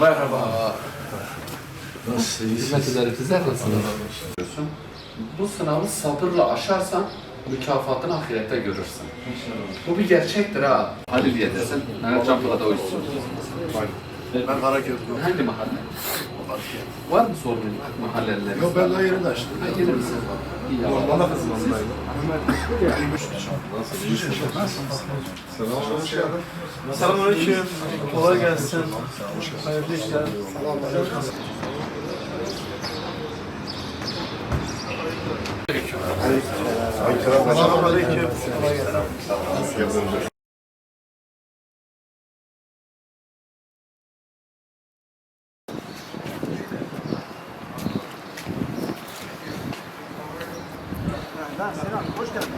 Merhaba. Nasılsınız? Hizmet ederim. Sizler nasılsınız? Bu sınavı sabırla aşarsan mükafatını ahirette görürsün. Bu bir gerçektir ha. Halil yedesin. Mehmet Can Polat'a uysun. Ben Karaköy. Hangi mahalle? Var mı sorun mahallelerinde? Yok ben daha yeni açtım. Ha, gelir misin? İyi ya. Bana kızmandayım. Selamünaleyküm. Kolay gelsin. Hayırlı işler. Selamünaleyküm. Ben selam. Hoş geldin.